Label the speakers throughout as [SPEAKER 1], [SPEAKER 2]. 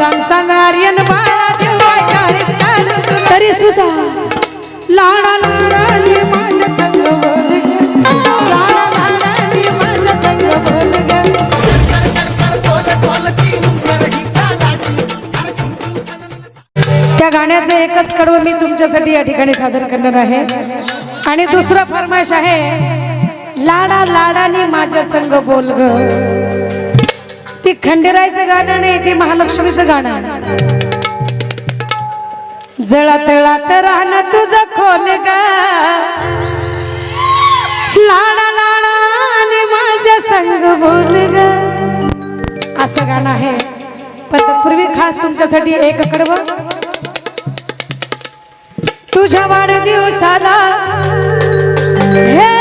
[SPEAKER 1] आर्यन बाळा तुला. तरी सुद्धा लाडा लाडाने माझ्या संग बोल ग. लाडा लाडाने माझ्या संग बोल. त्या गाण्याचं एकच कडवं मी तुमच्यासाठी या ठिकाणी सादर करणार आहे आणि दुसरं फरमाईश आहे लाडा लाडाने माझ्या संग बोल ग खंडेरायचं गाणं नाही ते महालक्ष्मीचं गाणं आहे. जळा तळात राहणं तुझं खोल ग. लाडा आणि माझ्या संग बोल ग. असं गाणं आहे. पण तत्पूर्वी खास तुमच्यासाठी एक कडव तुझ्या वाढदिवसाला हे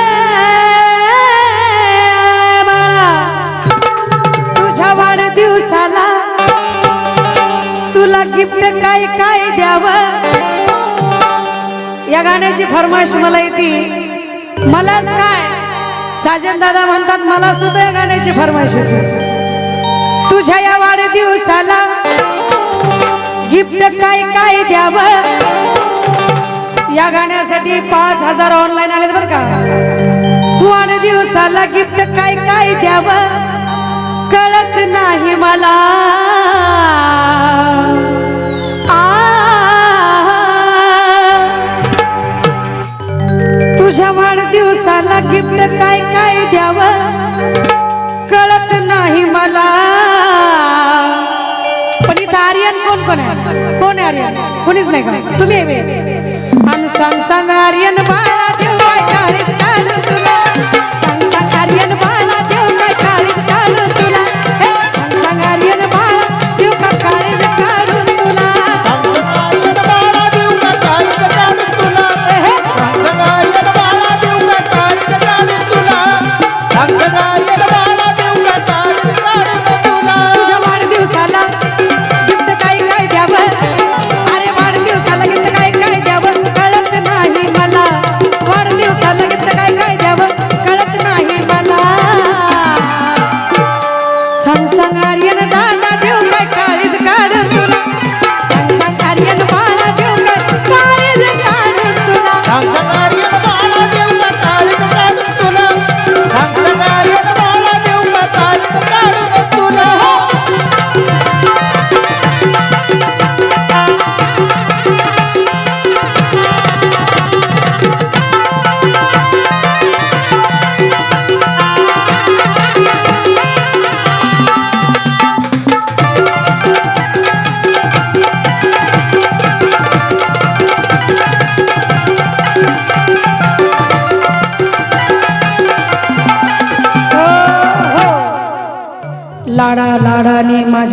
[SPEAKER 1] तुला काय काय द्यावं? या गाण्याची फरमाईश मला येते. मलाच काय? साजन दादा म्हणतात मला सुद्धा या गाण्याची फरमाईश तुझ्या या वाढदिवसाला गिफ्ट काय काय द्यावं? या गाण्यासाठी पाच हजार ऑनलाईन आले बरं का. तू वाढदिवसाला गिफ्ट काय काय द्यावं? कळत नाही मला. आर्यन कोणीच नाही का? तुम्ही आहे सांग सांग आर्यन बा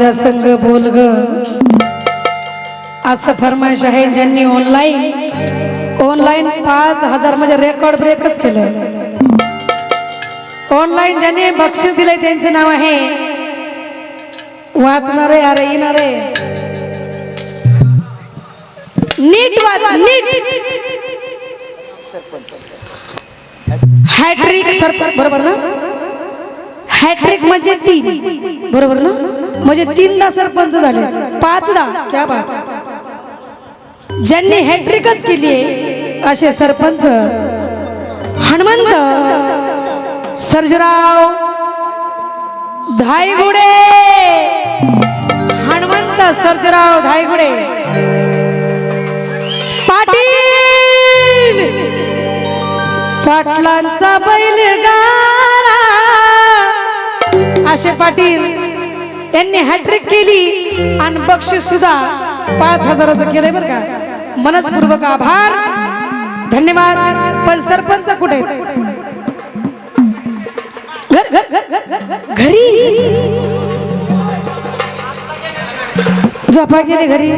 [SPEAKER 1] माझ्या संग बोल ग. असं फरमाईश आहे ज्यांनी ऑनलाईन ऑनलाईन पाच हजार म्हणजे रेकॉर्ड ब्रेकच केलं. ऑनलाईन ज्यांनी बक्षीस दिलंय त्यांचे नाव आहे. वाचणारे अरे येणारे. नीट वाच नीट. हॅट्रिक सरपंच बरोबर ना? हॅट्रिक म्हणजे तीन. बरोबर ना? म्हणजे तीनदा सरपंच झाले. पाचदा. क्या बा ज्यांनी हॅट्रिकच केली आहे असे सरपंच. हनुमंत सर्जराव धायगुडे. हनुमंत सर्जराव धायगुडे. पाटील. पाटलांचा बैलगाडा. असे पाटील यांनी हॅट्रिक केली आणि बक्षीस सुद्धा पाच हजाराचं केलंय बरं का. मनस्पूर्वक आभार. धन्यवाद. पण सरपंच कुठे? घर- झोपा गेले घरी.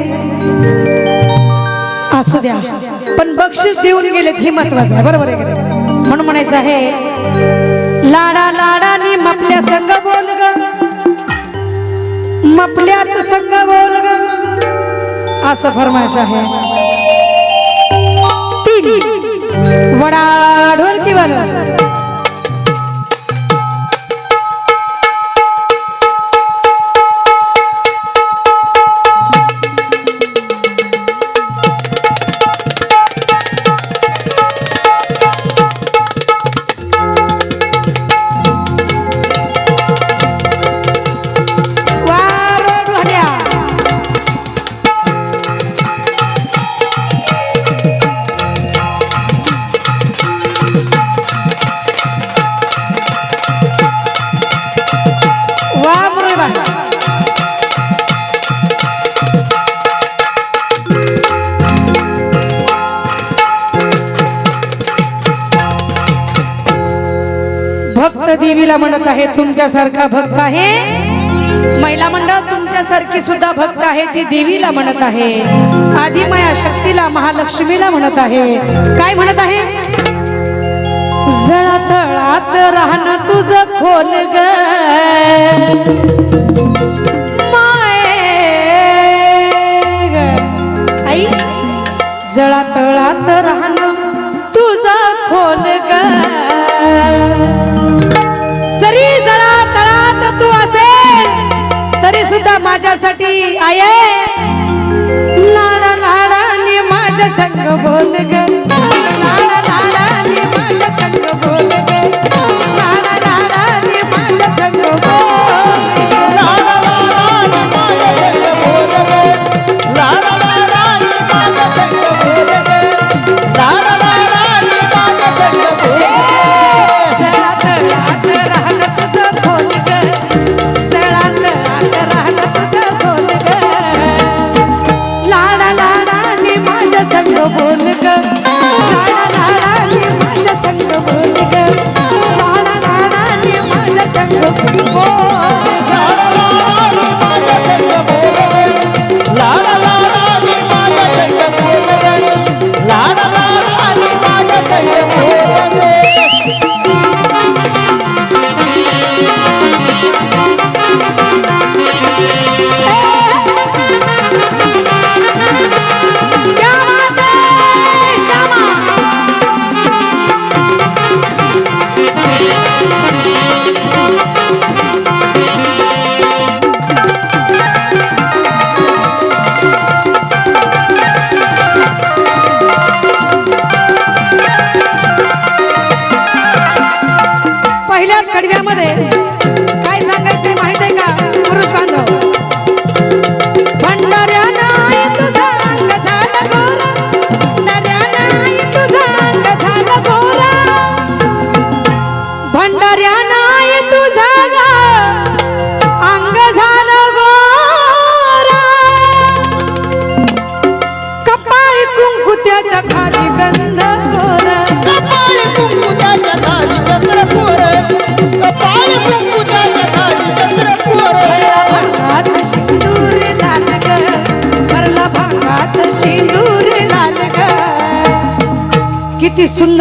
[SPEAKER 1] असू द्या. पण बक्षीस देऊन गेलेत ही महत्वाचं आहे. बरोबर आहे? म्हणून म्हणायचं आहे लाडा लाडानी मपल्या संग बोल ग. मपल्याच संग बोल ग. असं फरमाश आहे. वडा ढोलकी वाला देवीला म्हणत आहे तुमच्यासारखा भक्त आहे. महिला मंडळ तुमच्यासारखी सुद्धा भक्त आहे. ती देवीला म्हणत आहे. आदिमाया शक्तीला महालक्ष्मीला म्हणत आहे. काय म्हणत आहे? जळातळात राहणं तुझं खोल ग. माय जळातळात राहणं तुझा खोल ग. सुद्धा माझ्यासाठी आहे लाडा लाडाने माझ्या संग बोल ग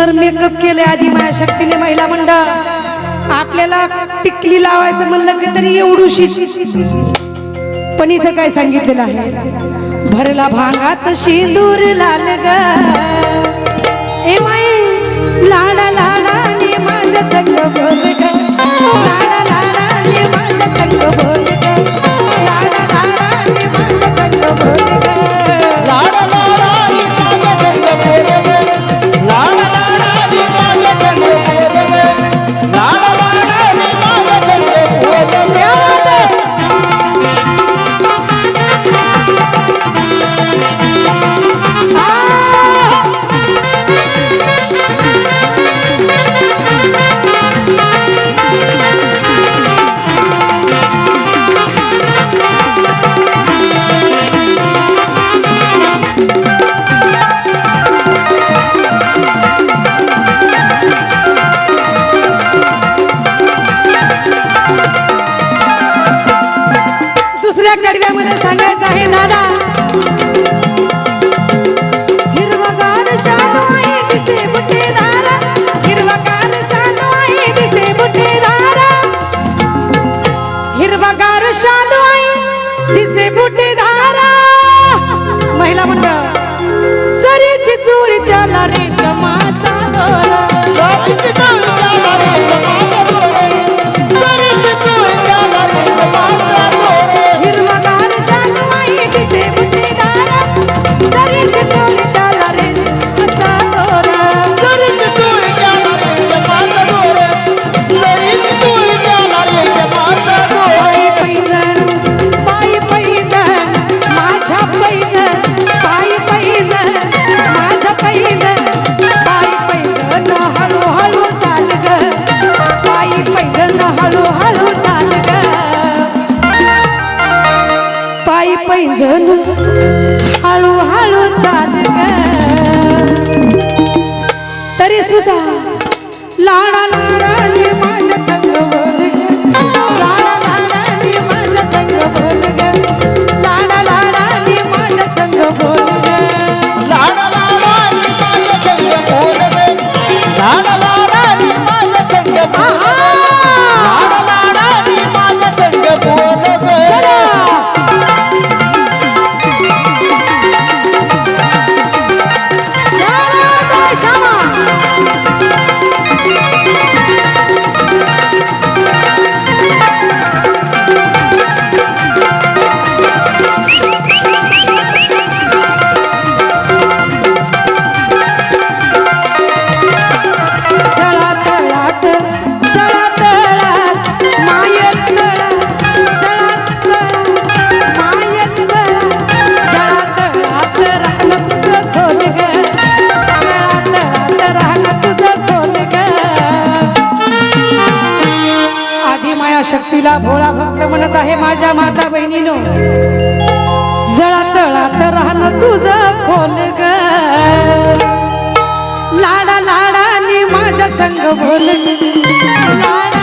[SPEAKER 1] सुंदर मेकअप केले आधी माझ्या शक्तीने महिला मंडळ. आपल्याला टिकली लावायचं म्हणलं की तरी एवढूशी पण इथं काय सांगितलेलं आहे? भरला भांगात शिंदूर लाल ग. ए माय लाडा लाडाने माझ्या संग बोल ग. लाडा माझ्या संग बोल पायी हळूहळू चाल तरी सुद्धा लाडा लाडा शक्तीला भोळा भक्त म्हणत आहे माझ्या माता बहिणीनो. जळा तळात राहणं तुझ खोल ग. लाडा लाडाने माझ्या संग बोल लाडा